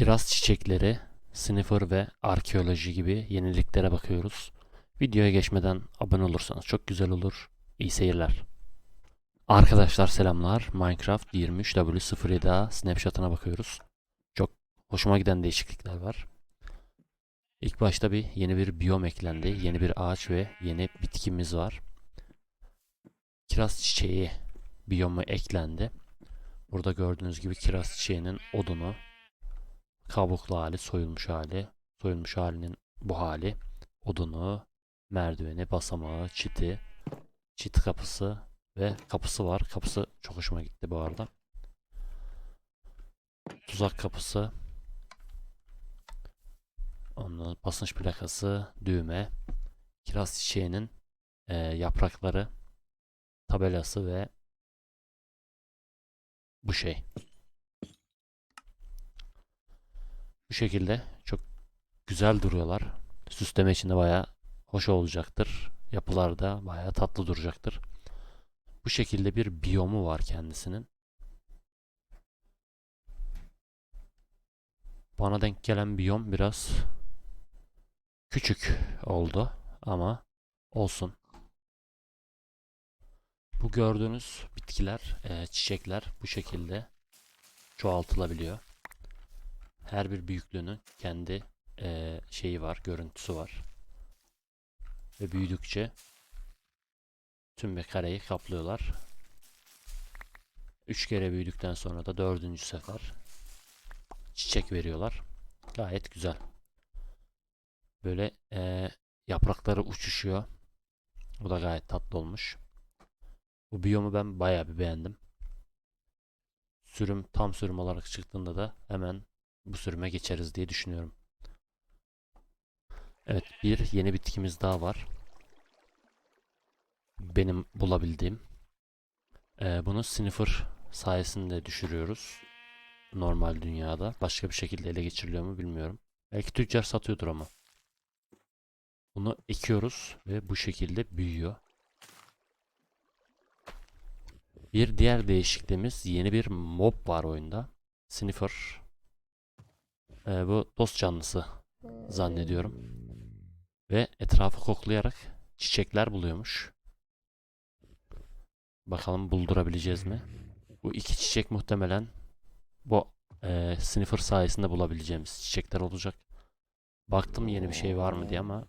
kiraz çiçekleri, sniffer ve arkeoloji gibi yeniliklere bakıyoruz. Videoya geçmeden abone olursanız çok güzel olur. İyi seyirler. Arkadaşlar selamlar. Minecraft 23W07A snapshot'ına bakıyoruz. Çok hoşuma giden değişiklikler var. İlk başta bir yeni bir biyom eklendi. Yeni bir ağaç ve yeni bitkimiz var. Kiraz çiçeği biyomu eklendi. Burada gördüğünüz gibi kiraz çiçeğinin odunu, kabuklu hali, soyulmuş hali, soyulmuş halinin bu hali, odunu, merdiveni, basamağı, çiti, çit kapısı ve kapısı var. Kapısı çok hoşuma gitti bu arada. Tuzak kapısı, onun basınç plakası, düğme, kiraz çiçeğinin e, yaprakları, tabelası ve bu şey. Bu şekilde çok güzel duruyorlar. Süsleme için de baya hoş olacaktır. Yapılar da baya tatlı duracaktır. Bu şekilde bir biyomu var kendisinin. Bana denk gelen biyom biraz küçük oldu ama olsun. Bu gördüğünüz bitkiler, e, çiçekler bu şekilde çoğaltılabiliyor. Her bir büyüklüğünün kendi e, şeyi var, görüntüsü var. Ve büyüdükçe tüm bir kareyi kaplıyorlar. Üç kere büyüdükten sonra da dördüncü sefer çiçek veriyorlar. Gayet güzel. Böyle e, yaprakları uçuşuyor. Bu da gayet tatlı olmuş. Bu biyomu ben bayağı bir beğendim. Sürüm tam sürüm olarak çıktığında da hemen bu sürüme geçeriz diye düşünüyorum. Evet bir yeni bitkimiz daha var. Benim bulabildiğim. Ee, bunu sniffer sayesinde düşürüyoruz. Normal dünyada. Başka bir şekilde ele geçiriliyor mu bilmiyorum. Belki tüccar satıyordur ama. Bunu ekiyoruz ve bu şekilde büyüyor. Bir diğer değişikliğimiz yeni bir mob var oyunda. Sniffer. Ee, bu dost canlısı zannediyorum. Ve etrafı koklayarak çiçekler buluyormuş. Bakalım buldurabileceğiz mi? Bu iki çiçek muhtemelen bu e, Sniffer sayesinde bulabileceğimiz çiçekler olacak. Baktım yeni bir şey var mı diye ama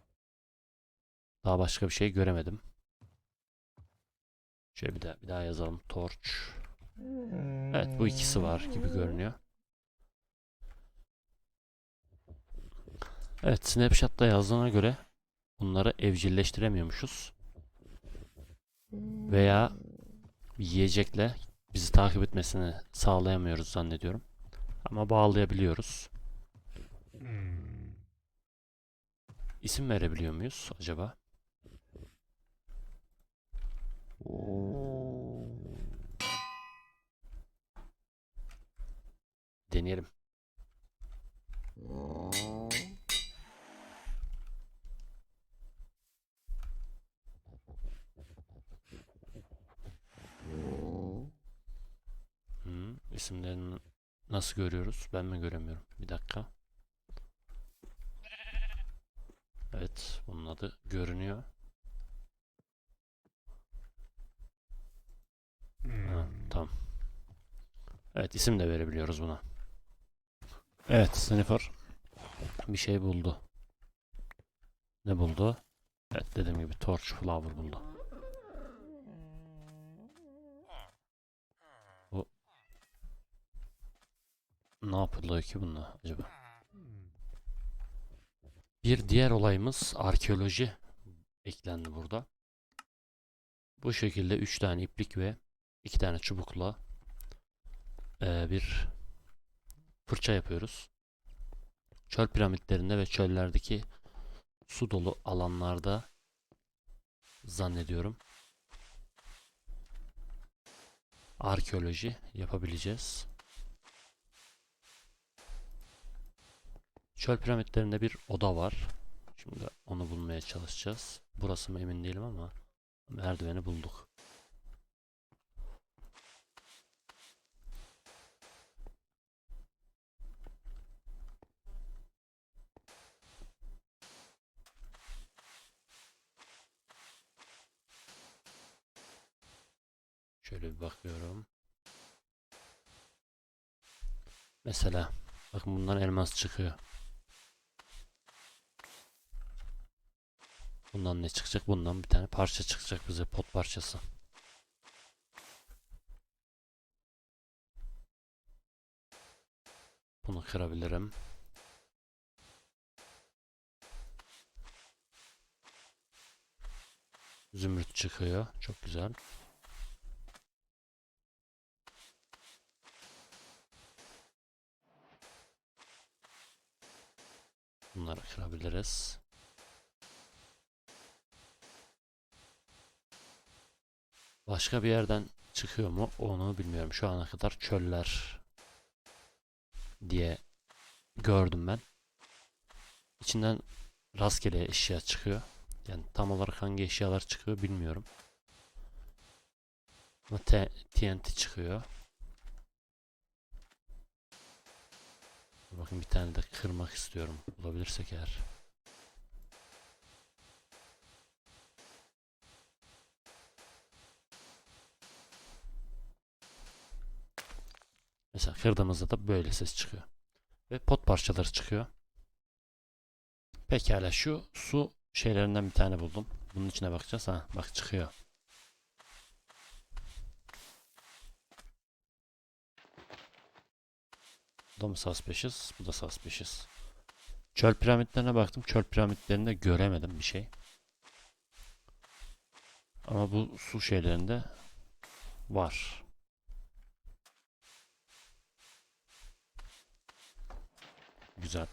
daha başka bir şey göremedim. Şöyle bir daha, bir daha yazalım. Torch. Evet bu ikisi var gibi görünüyor. Evet Snapchat'ta yazdığına göre bunları evcilleştiremiyormuşuz. Veya yiyecekle bizi takip etmesini sağlayamıyoruz zannediyorum. Ama bağlayabiliyoruz. İsim verebiliyor muyuz acaba? Deneyelim. İsimlerini nasıl görüyoruz? Ben mi göremiyorum? Bir dakika. Evet, bunun adı görünüyor. Ha, tamam. Evet, isim de verebiliyoruz buna. Evet, Sniffer bir şey buldu. Ne buldu? Evet, dediğim gibi Torch Flower buldu. Ne yapılıyor ki bununla acaba? Bir diğer olayımız arkeoloji eklendi burada. Bu şekilde 3 tane iplik ve 2 tane çubukla eee, bir fırça yapıyoruz. Çöl piramitlerinde ve çöllerdeki su dolu alanlarda zannediyorum arkeoloji yapabileceğiz. Çöl piramitlerinde bir oda var. Şimdi onu bulmaya çalışacağız. Burası mı emin değilim ama merdiveni bulduk. Şöyle bir bakıyorum. Mesela bakın bundan elmas çıkıyor. Bundan ne çıkacak? Bundan bir tane parça çıkacak bize pot parçası. Bunu kırabilirim. Zümrüt çıkıyor. Çok güzel. Bunları kırabiliriz. Başka bir yerden çıkıyor mu onu bilmiyorum. Şu ana kadar çöller diye gördüm ben. İçinden rastgele eşya çıkıyor. Yani tam olarak hangi eşyalar çıkıyor bilmiyorum. Ama TNT çıkıyor. Bakın bir tane de kırmak istiyorum. Bulabilirsek eğer. Mesela kırdığımızda da böyle ses çıkıyor. Ve pot parçaları çıkıyor. Pekala şu su şeylerinden bir tane buldum. Bunun içine bakacağız. Ha bak çıkıyor. Bu da mı suspicious? Bu da suspicious. Çöl piramitlerine baktım. Çöl piramitlerinde göremedim bir şey. Ama bu su şeylerinde var. Güzel.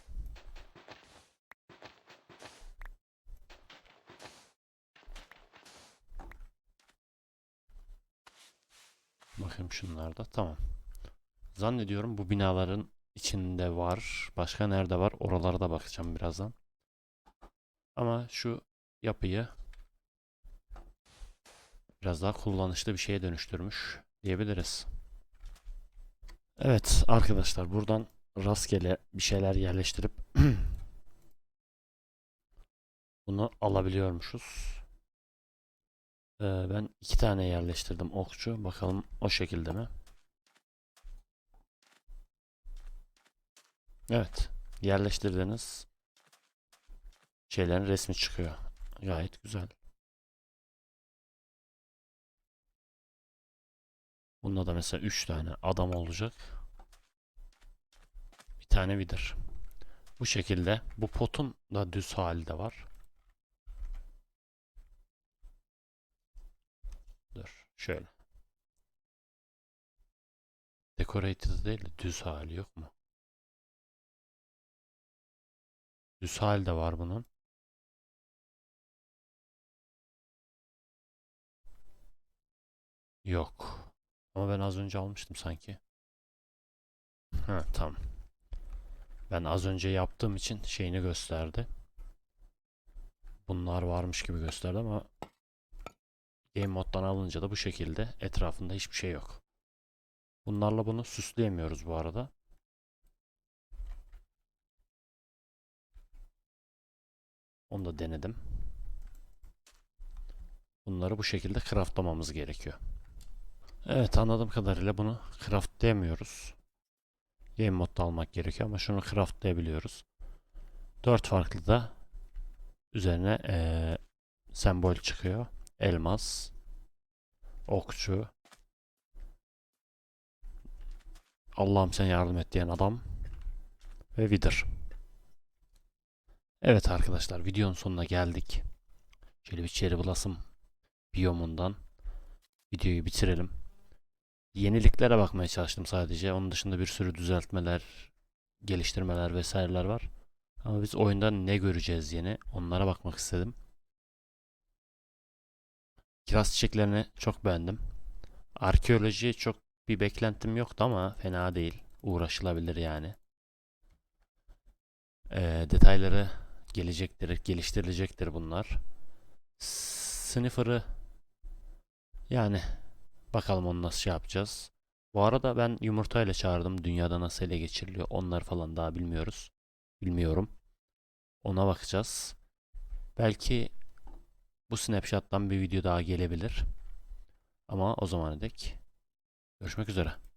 Bakayım şunlarda. Tamam. Zannediyorum bu binaların içinde var. Başka nerede var? Oralara da bakacağım birazdan. Ama şu yapıyı biraz daha kullanışlı bir şeye dönüştürmüş diyebiliriz. Evet arkadaşlar buradan rastgele bir şeyler yerleştirip bunu alabiliyormuşuz. Ee, ben iki tane yerleştirdim okçu. Bakalım o şekilde mi? Evet. Yerleştirdiğiniz şeylerin resmi çıkıyor. Gayet güzel. Bunda da mesela 3 tane adam olacak. Tane vidir. Bu şekilde. Bu potun da düz hali de var. Dur. Şöyle. Decorated değil de düz hali yok mu? Düz hali de var bunun. Yok. Ama ben az önce almıştım sanki. Ha tamam. Ben az önce yaptığım için şeyini gösterdi. Bunlar varmış gibi gösterdi ama Game moddan alınca da bu şekilde etrafında hiçbir şey yok. Bunlarla bunu süsleyemiyoruz bu arada. Onu da denedim. Bunları bu şekilde craftlamamız gerekiyor. Evet anladığım kadarıyla bunu craftlayamıyoruz. Game modda almak gerekiyor ama şunu craftlayabiliyoruz. 4 farklı da üzerine ee, sembol çıkıyor. Elmas, okçu, Allah'ım sen yardım et diyen adam ve Wither. Evet arkadaşlar videonun sonuna geldik. Şöyle bir cherry blossom biyomundan videoyu bitirelim. Yeniliklere bakmaya çalıştım sadece. Onun dışında bir sürü düzeltmeler, geliştirmeler vesaireler var. Ama biz oyunda ne göreceğiz yeni onlara bakmak istedim. Kiraz çiçeklerini çok beğendim. Arkeoloji çok bir beklentim yoktu ama fena değil. Uğraşılabilir yani. Ee, detayları gelecektir, geliştirilecektir bunlar. Sniffer'ı yani bakalım onu nasıl şey yapacağız. Bu arada ben yumurtayla çağırdım. Dünyada nasıl ele geçiriliyor onlar falan daha bilmiyoruz. Bilmiyorum. Ona bakacağız. Belki bu snapshot'tan bir video daha gelebilir. Ama o zamana dek görüşmek üzere.